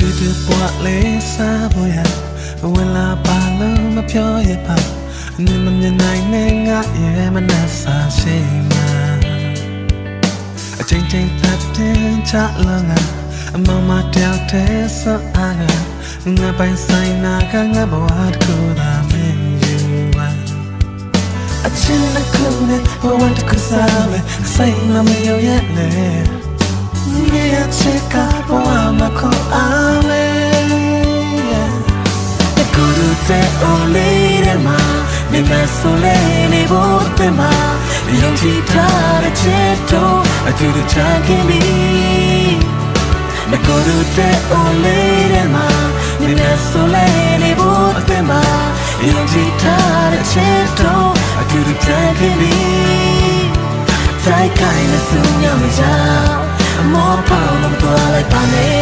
တူတူပွားလေးစားဖို့ရဝင်လာပါလို့မပြောရပါနေမမြင်နိုင်နဲ့ငါရဲ့မနှဆာရှိမှာအချိန်ချင်းသပ်တင်ချလာငါအမမတယောက်တည်းဆောအားကငါပိုင်ဆိုင်နာကငါဘဝတစ်ခုသာမင်းယူပါအချင်းတစ်ခုနဲ့ဘဝတစ်ခုစားပဲစိတ်မမရောရဲ့လေငါရဲ့ချ ကူရတဲ့ only တဲ့မှာနေမဆိုလေနေဖို့တဲ့မှာယုံကြည်ထားတဲ့ချစ်တော့အတူတူချခင်ပြီတကူရတဲ့ only တဲ့မှာနေမဆိုလေနေဖို့တဲ့မှာယုံကြည်ထားတဲ့ချစ်တော့ I do the drag in me Sai kai na sun yao me ja More power no to like pa ne A chi